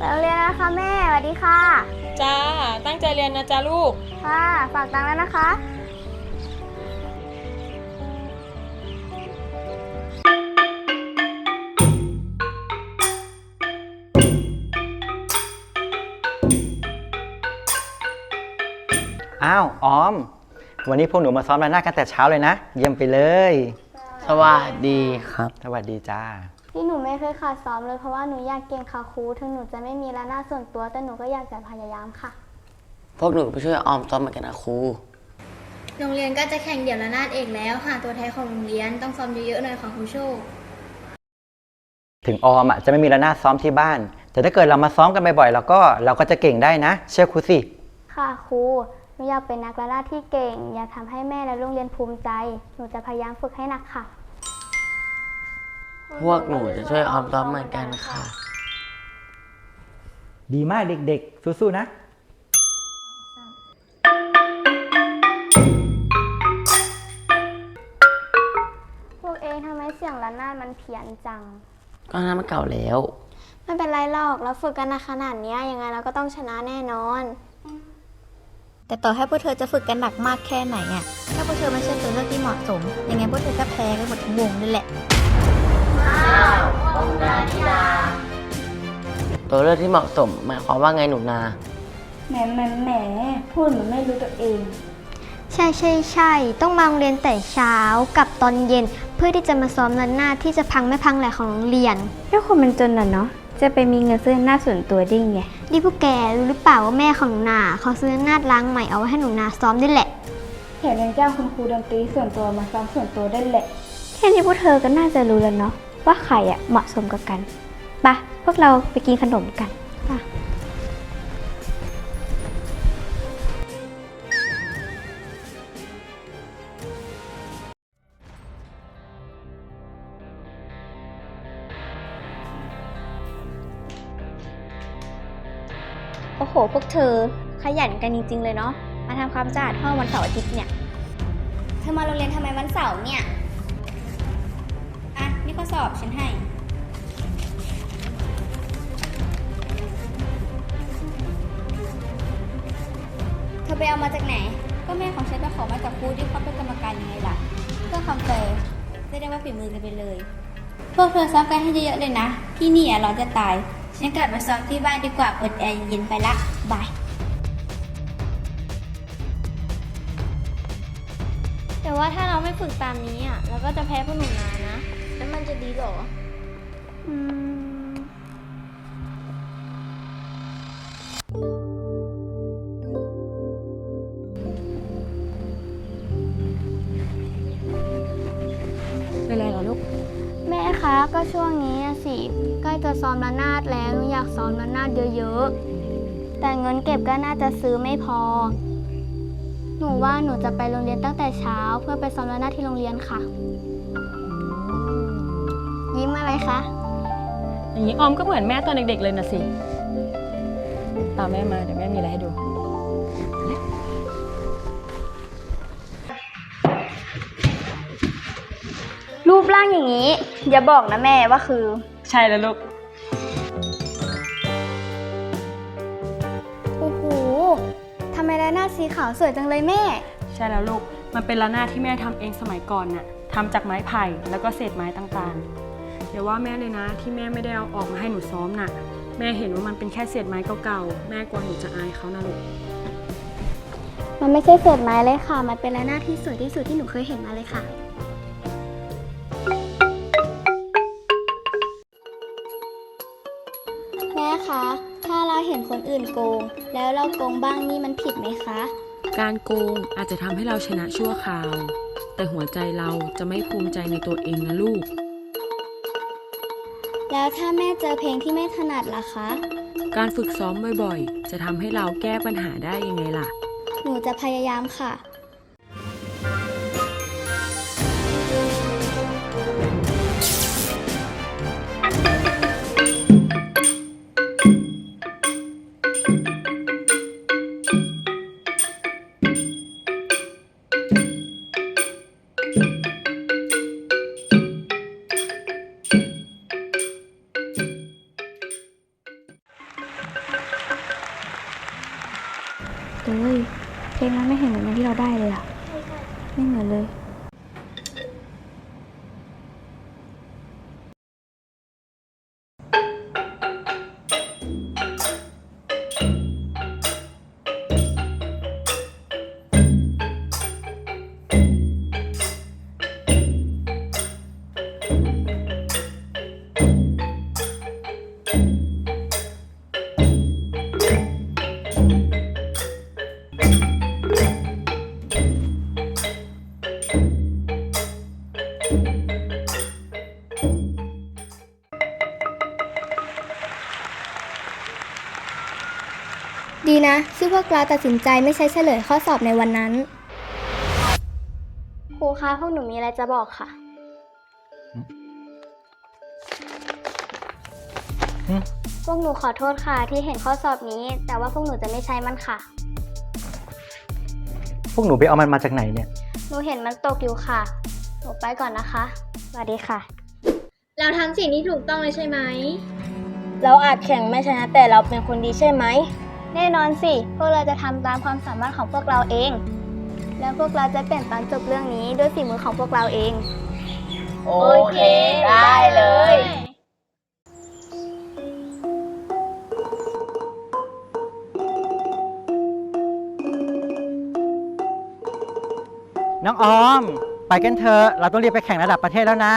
ไปโรงเรียนแล้วนะคะแม่สวัสดีค่ะ จ้า ตั้งใจเรียนนะจ้าลูก ค่ะ ฝากตังค์แล้วนะคะ อ้าวออม วันนี้พวกหนูมาซ้อมระนาดกันแต่เช้าเลยนะ เยี่ยมไปเลย สวัสดีครับ สวัสดีจ้า ที่หนูไม่เคยขาดซ้อมเลยเพราะว่าหนูอยากเก่งค่ะครูถึงหนูจะไม่มีระนาดส่วนตัว แต่หนูก็อยากจะพยายามค่ะ พวกหนูไปช่วยออมซ้อมเหมือนกันนะครู โรงเรียนก็จะแข่งเดี่ยวระนาดเอกแล้ว หาตัวแทนของโรงเรียนต้องซ้อมเยอะๆหน่อยค่ะครูโชค ถึงออมอะจะไม่มีระนาดซ้อมที่บ้าน แต่ถ้าเกิดเรามาซ้อมกันบ่อยๆแล้วก็เราก็จะเก่งได้นะ เชื่อครูสิ ค่ะครูหนูอยากเป็นนักระนาดที่เก่ง อยากทำให้แม่และโรงเรียนภูมิใจ หนูจะพยายามฝึกให้หนักค่ะ พวกหนูจะช่วยออมซ้อมเหมือนกันค่ะ ดีมากเด็กๆ สู้ๆนะ พวกเองทำไมเสียงระนาดมันเพี้ยนจัง ก็นั้นมันเก่าแล้ว ไม่เป็นไรหรอกเราฝึกกันมาขนาดเนี้ยยังไงเราก็ต้องชนะแน่นอน แต่ต่อให้พวกเธอจะฝึกกันหนักมากแค่ไหนอะถ้าพวกเธอไม่ใช่ตัวเลือกที่เหมาะสม ยังไงพวกเธอก็แพ้กันหมดทั้งวงนั่นแหละ ตัวเลือกที่เหมาะสม หมายความว่าไงหนูนา แหมแหมแหมพูดเหมือนไม่รู้ตัวเอง ใช่ใช่ใช่ต้องมาโรงเรียนแต่เช้ากับตอนเย็น เพื่อที่จะมาซ้อมนันหน้าที่จะพังไม่พังแหละของโรงเรียนถ้าคนมันจนน่ะเนาะ จะไปมีเงินซื้อหน้าส่วนตัวได้ไงดีพวกแกรู้หรือเปล่าว่าแม่ของหนูนาเขาซื้อนาดล้างใหม่เอาไว้ให้หนูนาซ้อมนี่แหละ แถมยังจ้างคุณครูดนตรีส่วนตัวมาซ้อมส่วนตัวได้แหละ แค่นี้พวกเธอก็น่าจะรู้แล้วเนาะ ว่าใครอะเหมาะสมกับกันไปะพวกเราไปกินขนมกันปะโอ้โห พวกเธอขยันกันจริง ๆ เลยเนาะมาทำความสะอาดห้องวันเสาร์อาทิตย์เนี่ย เธอมาโรงเรียนทำไมวันเสาร์เนี่ย ข้อสอบฉันให้ เธอไปเอามาจากไหน ก็แม่ของฉันไปขอมาจากครูที่เขาเป็นกรรมการยังไงล่ะเพื่อคำเตยจะได้ว่าฝีมือกันไปเลย พวกเธอซ้อมกันให้เยอะๆเลยนะ ที่นี่อะร้อนจะตาย ฉันกลับมาซ้อมที่บ้านดีกว่าเปิดแอร์เย็นไปละบายแต่ว่าถ้าเราไม่ฝึกตามนี้อะเราก็จะแพ้พวกหนูนานะ แล้วมันจะดีหรอ อืม เป็นไรเหรอลูก แม่คะก็ช่วงนี้อะสิใกล้จะซ้อมระนาดแล้วหนูอยากซ้อมระนาดเยอะๆ แต่เงินเก็บก็น่าจะซื้อไม่พอ หนูว่าหนูจะไปโรงเรียนตั้งแต่เช้าเพื่อไปซ้อมระนาดที่โรงเรียนค่ะ ยิ้มอะไรคะ อย่างนี้ออมก็เหมือนแม่ตอนเด็กๆเลยนะสิ ตามแม่มาเดี๋ยวแม่มีอะไรให้ดู รูปร่างอย่างนี้ อย่าบอกนะแม่ว่าคือ ใช่แล้วลูก โอ้โหทำไมระนาดสีขาวสวยจังเลยแม่ ใช่แล้วลูก มันเป็นระนาดที่แม่ทำเองสมัยก่อนน่ะทำจากไม้ไผ่แล้วก็เศษไม้ต่างๆ เดี๋ยวว่าแม่เลยนะ ที่แม่ไม่ได้เอาออกมาให้หนูซ้อมน่ะ แม่เห็นว่ามันเป็นแค่เศษไม้เก่าๆ แม่กลัวหนูจะอายเขานะลูก มันไม่ใช่เศษไม้เลยค่ะ มันเป็นระนาดที่สวยที่สุดที่หนูเคยเห็นมาเลยค่ะ แม่คะ ถ้าเราเห็นคนอื่นโกง แล้วเราโกงบ้างนี่มันผิดไหมคะ การโกงอาจจะทำให้เราชนะชั่วคราว แต่หัวใจเราจะไม่ภูมิใจในตัวเองนะลูก แล้วถ้าแม่เจอเพลงที่ไม่ถนัดล่ะคะ การฝึกซ้อมบ่อยๆ จะทำให้เราแก้ปัญหาได้ยังไงล่ะ หนูจะพยายามค่ะ ไม่เห็นเหมือนกันที่เราได้เลยอะไม่เหมือนเลย ดีนะที่พวกเราตัดสินใจไม่ใช้เฉลยข้อสอบในวันนั้น ครูคะพวกหนูมีอะไรจะบอกค่ะหึพวกหนูขอโทษค่ะที่เห็นข้อสอบนี้ แต่ว่าพวกหนูจะไม่ใช้มันค่ะ พวกหนูไปเอามันมาจากไหนเนี่ย หนูเห็นมันตกอยู่ค่ะ หนูไปก่อนนะคะ สวัสดีค่ะ เราทำสิ่งที่ถูกต้องเลยใช่ไหม เราอาจแข่งไม่ชนะแต่เราเป็นคนดีใช่ไหม แน่นอนสิ พวกเราจะทำตามความสามารถของพวกเราเอง แล้วพวกเราจะเปลี่ยนตอนจบเรื่องนี้ด้วยฝีมือของพวกเราเอง โอเคได้เลย น้องออม ไปกันเถอะ เราต้องรีบไปแข่งระดับประเทศแล้วนะ